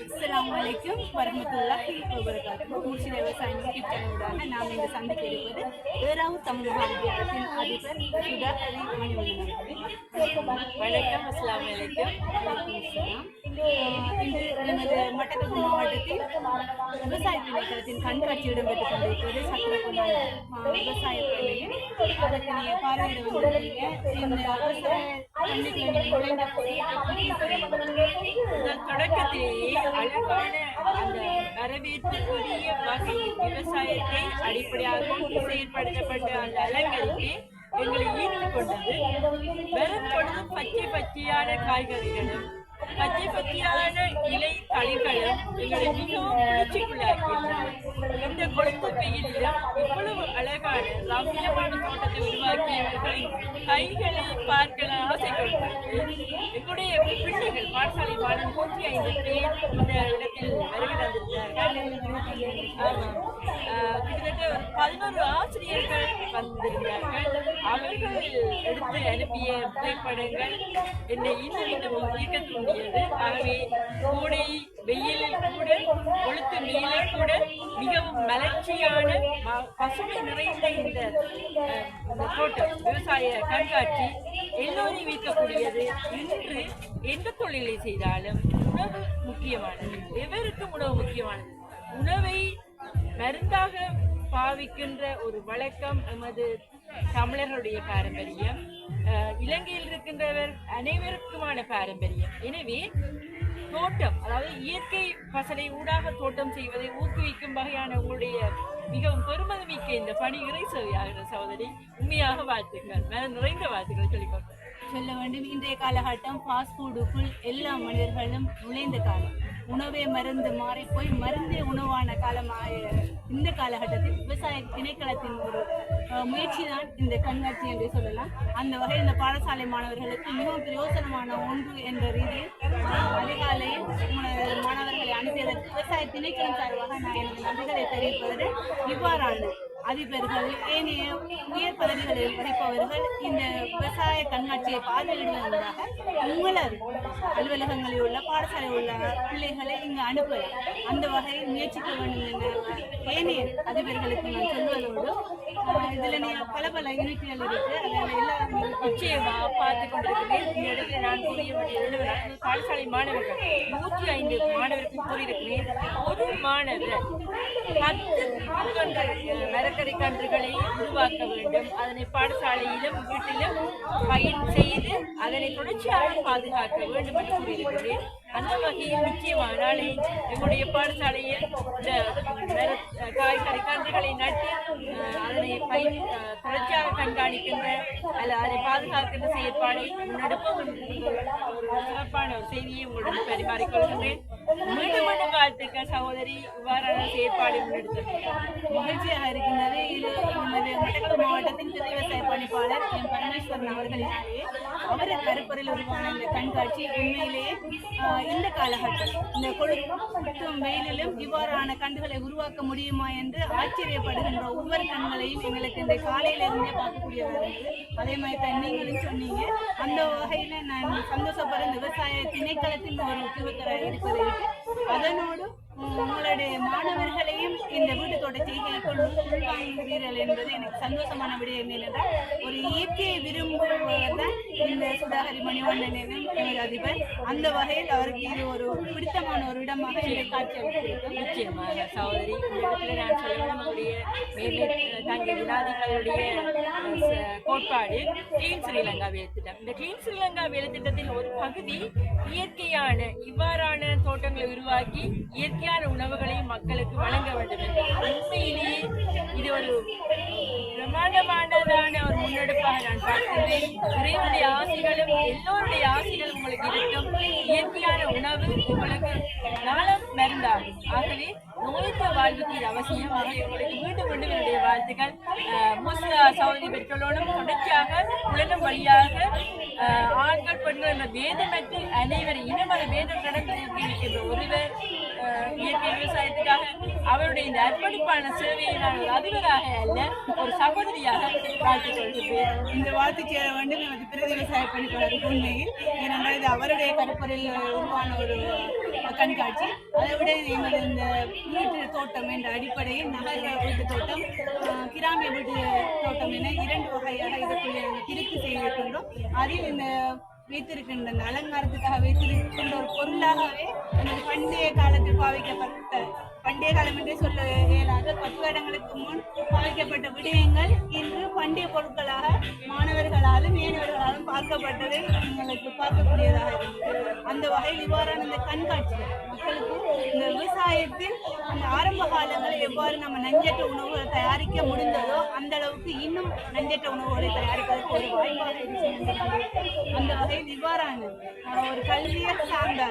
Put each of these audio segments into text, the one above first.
அஸ்ஸலாமு அலைக்கும் வரமத்துல்லாஹி வபரகாத்துஹு. முர்ஷித விவசாயம் யூடியூப் சேனலுடாக நாம் இங்கு சந்திக்க இருப்பது ஏறாவூர் தமிழ் மகாவித்தியாலயத்தின் அதிபர் சுதா அலி மணிவண்ணன் வணக்கம். அஸ்லாம் வலைக்கம் இன்று நமது மட்டக்களப்பு மாவட்டத்தில் விவசாய திணைக்களத்தின் கண்காட்சி இடம்பெற்றுக் கொண்டிருப்பது சக்கரப்பொன்னான விவசாய பள்ளியில் அதற்கு நீங்கள் பார்வையிட வந்திருக்கீங்க இந்த விவசாய நான் தொடக்கத்திலேயே அழகான அந்த வரவேற்புக்குரிய வகை விவசாயத்தை அடிப்படையாக செயல்படுத்தப்பட்ட அந்த அலங்கரிப்பை எங்களை ஈர்த்து கொண்டது வெறும் பொழுது பச்சை பச்சையான காய்கறிகளும் பச்சை பச்சையான இலை தளிர்களும் எங்களை மிகவும் குளிர்ச்சிக்குள்ளாக்கியிருந்தது இந்த கொழுத்த வெயிலிலும் இவ்வளவு அழகான ரம்மியமான தோட்டத்தை உருவாக்கியவர்களின் கைகளை பார்க்க நான் பிள்ளைகள் பாடசாலை மாணவன் நூற்றி ஐந்து பேர் இந்த இடத்தில் வருகை தந்திருந்தார்கள் கிட்டத்தட்ட ஒரு பதினோரு ஆசிரியர்கள் வந்திருந்தார்கள் அவர்கள் எடுத்து அனுப்பிய புகைப்படங்கள் என்னை இன்னும் இன்னும் ஈர்க்க தூண்டியது ஆகவே கோடை வெயிலில் கூட கூட மிகவும் மலர்ச்சியான பசுமை நிறைந்த இந்த தோட்டம் விவசாய கண்காட்சி எல்லோரையும் ஈர்க்கக்கூடியது. இன்று எந்த தொழிலை செய்தாலும் உணவு முக்கியமானது. எவருக்கும் உணவு முக்கியமானது? உணவை மருந்தாக பாவிக்கின்ற ஒரு வழக்கம் எமது தமிழர்களுடைய பாரம்பரியம். இலங்கையில் இருக்கின்றவர் அனைவருக்குமான பாரம்பரியம். எனவே தோட்டம் அதாவது இயற்கை பசலை ஊடாக தோட்டம் செய்வதை ஊக்குவிக்கும் வகையான உங்களுடைய மிகவும் பெருமதி மிக்க இந்த பணி இறை சேவையாகிற சகோதரி உண்மையாக வாழ்த்துக்கள். மேல நிறைந்த வாழ்த்துக்கள் சொல்லிக்கொண்டு சொல்ல வேண்டும் இன்றைய காலகட்டம் ஃபாஸ்ட் ஃபுட்டுக்குள் எல்லா மனிதர்களும் நுழைந்த காலம். உணவே மருந்து மாறி போய் மருந்தே உணவான காலமாக இந்த காலகட்டத்தில் விவசாய திணைக்களத்தின் ஒரு முயற்சி தான் இந்த கண்காட்சி என்று சொல்லலாம். அந்த வகையில் இந்த பாடசாலை மாணவர்களுக்கு மிகவும் பிரயோசனமான ஒன்று என்ற ரீதியில் அதிகாலையில் மாணவர்களை அனுப்பியதற்கு விவசாய திணைக்களம் சார்பாக நான் எனது நன்றிகளை தெரிவிப்பது இவ்வாறான அதிபர்கள் ஏனைய உயர் பதவிகளில் வகிப்பவர்கள் இந்த விவசாய கண்காட்சியை பார்வையிடுவதற்காக உங்களது அலுவலகங்களில் உள்ள பாடசாலை உள்ள பிள்ளைகளை இங்கு அனுப்பலாம் அந்த வகையை முயற்சிக்க வேண்டும் என ஏனைய அதிபர்களுக்கு நான் சொல்வதோடு இதில் இதுல பல பல யூனிட்டுகள் இருக்கு. அதில் எல்லாரும் நிச்சயமா பார்த்து கொண்டிருக்கிறேன். இந்த இடத்துல நான் கூறிய எழுதுகிறேன் பாடசாலை மாணவர்கள் நூற்றி ஐந்து மாணவருக்கு கூறியிருக்கிறேன். ஒரு மாணவர் மரக்கறி கன்றுகளை உருவாக்க வேண்டும். அதனை பாடசாலையிலும் வீட்டிலும் பயிர் செய்து அதனை தொடர்ச்சியாக பாதுகாக்க வேண்டும் என்று கூறியிருக்கிறேன். அந்த வகையில் நிச்சயமாக நாளை எங்களுடைய பாடசாலையில் இந்த காய்கறி கன்றுகளை நட்டு அதனை பயிர் தொடர்ச்சியாக கண்காணிக்கின்ற அல்ல அதை பாதுகாக்கின்ற செயற்பாடை முன்னெடுப்போம் ஒரு சிறப்பான ஒரு செய்தியை உங்களுடன் பரிமாறிக்கொள்கின்றேன் மீண்டும் மீண்டும் வாழ்த்துக்கள் சகோதரி. இவ்வாறான செயற்பாடு முன்னெடுத்திருக்கிறார் மகிழ்ச்சியாக இருக்கின்றது இது நமது மட்டக்களப்பு மாவட்டத்தின் திரைவ விவசாய பணிப்பாளர் எம் பரமேஸ்வரன் அவர்களினாலே. அவரது கருப்பறையில் உருவான இந்த கண்காட்சி உண்மையிலேயே இந்த காலகட்டம். இந்த கொளுத்தும் வெயிலிலும் இவ்வாறான கண்டுகளை உருவாக்க முடியுமா என்று ஆச்சரியப்படுகின்ற ஒவ்வொரு கண்களையும் எங்களுக்கு இந்த காலையிலிருந்தே பார்க்கக்கூடியதாக இருந்தது. அதே மாதிரி தான் நீங்களும் சொன்னீங்க. அந்த வகையில் நான் சந்தோஷப்படுற விவசாய திணைக்களத்தின் ஒரு முக்கியத்துவ இருப்பதை அதனோடு உங்களுடைய மாணவர்களையும் இந்த வீட்டு தோட்ட செய்கைக்குள் உள்வாங்குகிறீர்கள் என்பது எனக்கு சந்தோஷமான விடயம். ஏனென்றால் ஒரு இயற்கையை விரும்புபவர் தான் இந்த சுதாகரி மணிவண்ணன் எனும் அதிபர் அந்த வகையில் அவருக்கு இது ஒரு பிடித்தமான ஒரு இடமாக இந்த காட்சி நிச்சயமாக சகோதரி இந்த நான் சொல்ல நம்முடைய மேலே தங்கை வினாதிகளுடைய கோட்பாடு கிளீன் ஸ்ரீலங்கா வேலை திட்டம். இந்த கிளீன் ஸ்ரீலங்கா வேலை திட்டத்தின் ஒரு பகுதி இயற்கையான இவ்வாறான தோட்டங்களை உருவாக்கி இயற்கையான உணவுகளை மக்களுக்கு வழங்க வேண்டும் உண்மையிலேயே இது ஒரு பிரமாண்டமானதான ஒரு முன்னெடுப்பாக நான் பார்க்கிறேன் இறைவனுடைய ஆசைகளும் எல்லோருடைய ஆசைகளும் உங்களுக்கு இருக்கும் இயற்கையான உணவு உங்களுக்கு நாளம் மருந்தாகும். ஆகவே நோயற்ற வாழ்வுக்கு இது அவசியம் ஆகவே உங்களுக்கு மீண்டும் மீண்டும் என்னுடைய வாழ்த்துக்கள். அஹ், மூசா சகோதரி பெற்றோரோடும் தொடர்ச்சியாக உலகம் வழியாக ஆண்கள் பெண்கள் என்ற பேதமற்று அனைவரும் இனமத வேதம் கடந்து இருக்கின்ற ஒருவர் இயற்கை விவசாயத்துக்காக அவருடைய இந்த அர்ப்பணிப்பான சேவையை நாங்கள் ஒரு அதிபராக அல்ல ஒரு சகோதரியாக வாழ்த்துக் கொள்கிறேன் இந்த வாழ்த்து சேர வேண்டும். எனது பிரதி விவசாய பணிப்பாளருக்கு உண்மையில் ஏனென்றால் இது அவருடைய கருப்பறையில் உருவான ஒரு கண்காட்சி. அதை விட எங்கள் இந்த வீட்டு தோட்டம் என்ற அடிப்படையில் நகர வீட்டு தோட்டம் கிராமிய வீட்டு தோட்டம் என இரண்டு வகையாக இதற்குள்ளே நாங்கள் பிரித்து செய்திருக்கின்றோம். அதில் இந்த வைத்திருக்கின்ற இந்த அலங்காரத்துக்காக வைத்திருக்கின்ற ஒரு பொருளாகவே நமது பண்டைய காலத்தில் பாவிக்கப்பட்ட பண்டைய காலம் என்றே சொல்ல இயலாத. பத்து வருடங்களுக்கு முன் பாவிக்கப்பட்ட விடயங்கள் பண்டிகை பண்டைய பொருட்களாக மாணவர்களாலும் மீனவர்களாலும் பார்க்கப்பட்டது எங்களுக்கு பார்க்கக்கூடியதாக இருந்தது அந்த வகையில் இவ்வாறான இந்த கண்காட்சி மக்களுக்கு இந்த விவசாயத்தில் அந்த ஆரம்ப காலங்களில் எவ்வாறு நம்ம நஞ்சற்ற உணவுகளை தயாரிக்க முடிந்தது அந்த அளவுக்கு இன்னும் நஞ்சற்ற உணவுகளை தயாரிப்பதற்கு ஒரு வாய்ப்பாக இருந்துச்சு. அந்த வகையில் இவ்வாறான ஒரு கல்வியை சார்ந்த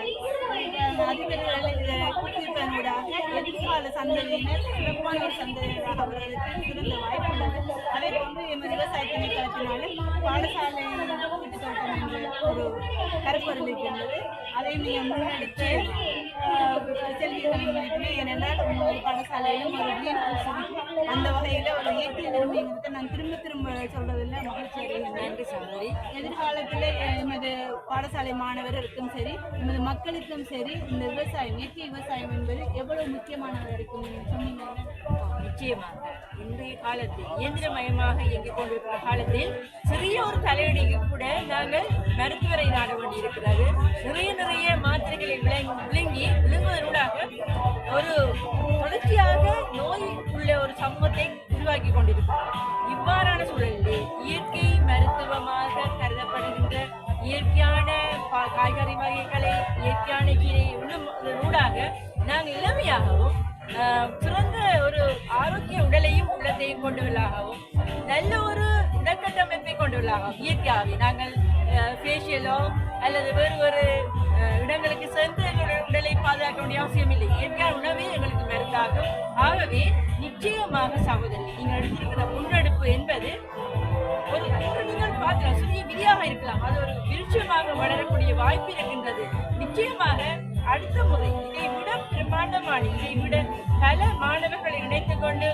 அஹ், அதிபர்களை இதை எதிர்கால சந்ததியினர் சிறப்பான ஒரு சந்ததியினராக அவர்களுக்கு சிறந்த வாய்ப்பு உள்ளது. அதே போன்று எமது விவசாய திணைக்களத்தினாலே பாடசாலை வீட்டு தோட்டம் ஒரு கருப்பொருள் இருக்கின்றது அதை நீங்கள் முன்னெடுத்து ஏனென்றால் உங்கள் பாடசாலையிலும் ஒரு. அந்த வகையில் ஒரு இயற்கை நிலைமைங்கிறத நான் திரும்ப திரும்ப சொல்றதில்லை மகிழ்ச்சி அடைகின்றேன் நன்றி சகோதரி. எதிர்காலத்தில் எமது பாடசாலை மாணவர்களுக்கும் சரி எமது மக்களுக்கும் சரி இந்த விவசாயம் இயற்கை விவசாயம் என்பது எவ்வளவு முக்கியமானதாக இருக்கும் நீங்க சொன்னீங்க நிச்சயமாக. இன்றைய காலத்தில் இயந்திரமயமாக இயங்கிக் கொண்டிருக்கிற காலத்தில் சிறிய ஒரு தலையடிக்கு கூட நாங்கள் மருத்துவரை நாட வேண்டியிருக்கிறது நிறைய நிறைய மாத்திரைகளை விளங்கி விழுங்குவதனூடாக ஒரு தொடர்ச்சியாக நோய் உள்ள ஒரு சமூகத்தை உருவாக்கி கொண்டிருக்கிறோம் இவ்வாறான சூழலில் இயற்கை மருத்துவமாக கருதப்படுகின்ற இயற்கையான காய்கறி வகைகளை இயற்கையான கீரை ஊடாக நாங்கள் இளமையாகவும் சிறந்த ஒரு ஆரோக்கிய உடலையும் உள்ளத்தையும் கொண்டவர்களாகவும் நல்ல ஒரு கட்டமைப்பை கொண்டுள்ளாகும். இயற்கையாகவே நாங்கள் ஃபேஷியலோ அல்லது வேறு வேறு இடங்களுக்கு சென்று எங்களுடைய உடலை பாதுகாக்க வேண்டிய அவசியம் இல்லை. இயற்கையான உணவே எங்களுக்கு மருந்தாகும். ஆகவே நிச்சயமாக சகோதரி நீங்கள் எடுத்திருக்கிற முன்னெடுப்பு என்பது ஒரு ஒரு நீங்கள் பார்க்கலாம். சிறிய விதியாக இருக்கலாம். அது ஒரு விருட்சமாக வளரக்கூடிய வாய்ப்பு இருக்கின்றது. நிச்சயமாக அடுத்த முறை இதை விட பிரம்மாண்டமான விட பல மாணவர்களை இணைத்துக் கொண்டு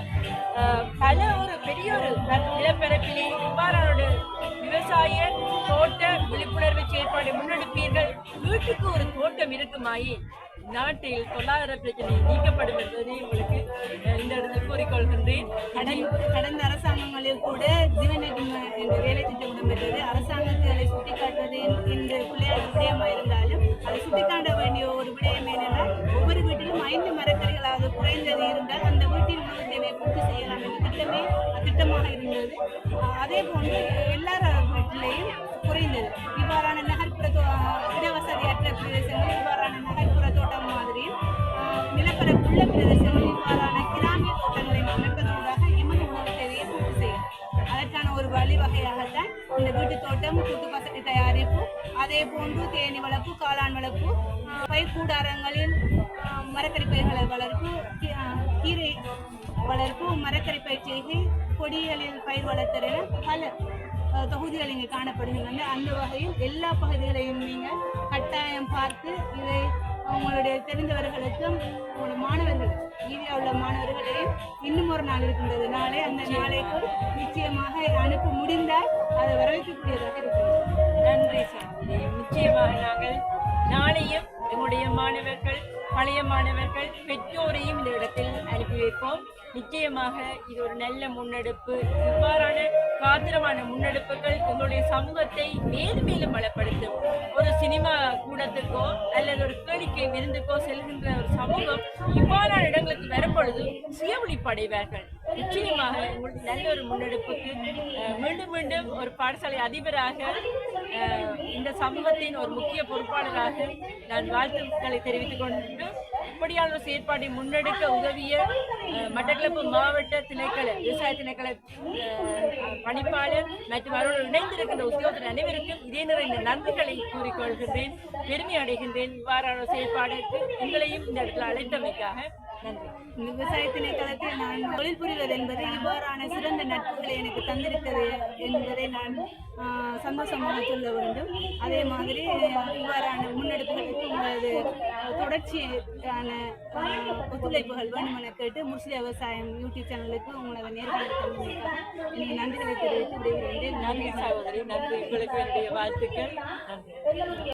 பல ஒரு பெரிய ஒரு நிலப்பரப்பிலே இவ்வாறான விவசாய தோட்ட விழிப்புணர்வு செயற்பாடு முன்னெடுப்பீர்கள். வீட்டுக்கு ஒரு தோட்டம் இருக்குமாயே? நாட்டில் பொருளாதார பிரச்சனை நீக்கப்படும் என்பதை உங்களுக்கு இந்த இடத்தில் கூறிக்கொள்கின்றேன். கடந்த கடந்த அரசாங்கங்களில் கூட ஜீவநதி என்ற வேலை திட்டம் இடம்பெற்றது. அரசாங்கத்தை சுட்டிக்காட்டுவது இன்று பிள்ளையார் விடயமாக இருந்தாலும் அதை சுட்டிக்காட்ட வேண்டிய ஒரு விடயம் என்னென்னா ஐந்து மரக்கறிகளாவது குறைந்தது இருந்தால் அந்த வீட்டில் உணவு தேவையை பூர்த்தி செய்யலாம் என்ற திட்டமே திட்டமாக இருந்தது. அதே போன்று எல்லார் வீட்டிலையும் குறைந்தது. இவ்வாறான நகர்ப்புற தோ- இடவசதியற்ற பிரதேசங்கள் இவ்வாறான நகர்ப்புற தோட்டம் மாதிரியும் நிலப்பரப்புள்ள பிரதேசங்கள் இவ்வாறான கிராமிய தோட்டங்களை அமைப்பதற்காக எமது உணவு தேவையை பூர்த்தி செய்யும் அதற்கான ஒரு வழிவகையாகத்தான் இந்த வீட்டு தோட்டம் கூட்டு வசதி தயாரிப்பு அதே போன்று தேனி வளர்ப்பு காளான் வளர்ப்பு பயிர் கூடாரங்களில் மரக்கறி பயிர்களை வளர்ப்பு கீ- கீரை வளர்ப்பு மரக்கறி பயிர் செய்கை கொடிகளில் பயிர் வளர்த்தல் என பல தொகுதிகள் இங்கே காணப்படுகின்றன. அந்த வகையில் எல்லா பகுதிகளையும் நீங்கள் கட்டாயம் பார்த்து இதை உங்களுடைய தெரிந்தவர்களுக்கும் உங்களுடைய மாணவர்கள் மீதியாக உள்ள மாணவர்களையும் இன்னும் ஒரு நாள் இருக்கின்றது. நாளை அந்த நாளைக்கு நிச்சயமாக அனுப்ப முடிந்தால் அதை வரவேற்கக்கூடியதாக இருக்கிறது. நன்றி சார். நிச்சயமாக நாங்கள் நாளையும் எங்களுடைய மாணவர்கள் பழைய மாணவர்கள் பெற்றோரையும் இந்த இடத்தில் அனுப்பி வைப்போம். நிச்சயமாக இது ஒரு நல்ல முன்னெடுப்பு. இவ்வாறான காத்திரமான முன்னெடுப்புகள் எங்களுடைய சமூகத்தை மேலும் மேலும் பலப்படுத்தும். ஒரு சினிமா கூடத்துக்கோ அல்லது ஒரு கேளிக்கை விருந்துக்கோ செல்கின்ற ஒரு சமூகம் இவ்வாறான இடங்களுக்கு வரும்பொழுது சுய விழிப்படைவார்கள் நிச்சயமாக நல்ல ஒரு முன்னெடுப்புக்கு மீண்டும் மீண்டும் ஒரு பாடசாலை அதிபராக இந்த சமூகத்தின் ஒரு முக்கிய பொறுப்பாளராக நான் வாழ்த்துக்களை தெரிவித்துக் கொண்டு இப்படியான ஒரு செயற்பாட்டை முன்னெடுக்க உதவிய அஹ், மட்டக்களப்பு மாவட்ட திணைக்கள விவசாய திணைக்கள பணிப்பாளர் மற்றும் அவரோடு இணைந்திருக்கின்ற உத்தியோகத்தின் அனைவருக்கும் இதே நிறைந்த நன்றிகளை கூறிக்கொள்கின்றேன் பெருமை அடைகின்றேன். இவ்வாறான ஒரு செயற்பாடுக்கு உங்களையும் இந்த இடத்துல அழைத்தமைக்காக நன்றி. விவசாய திணைக்களத்தில் நான் தொழில் புரிவது என்பது இவ்வாறான சிறந்த நட்புகளை எனக்கு தந்திருக்கிறது என்பதை நான் சந்தோஷமாக சொல்ல வேண்டும். அதே மாதிரி இவ்வாறான முன்னெடுப்புகளுக்கு உங்களது தொடர்ச்சியான ஒத்துழைப்புகள் வேண்டும் என கேட்டு முஸ்லிம் விவசாயம் யூடியூப் சேனலுக்கு உங்களது நேர்காணல் எனக்கு நன்றிகளை தெரிவித்து நன்றி. சகோதரி. நன்றி. உங்களுக்கு என்னுடைய வாழ்த்துக்கள். நன்றி.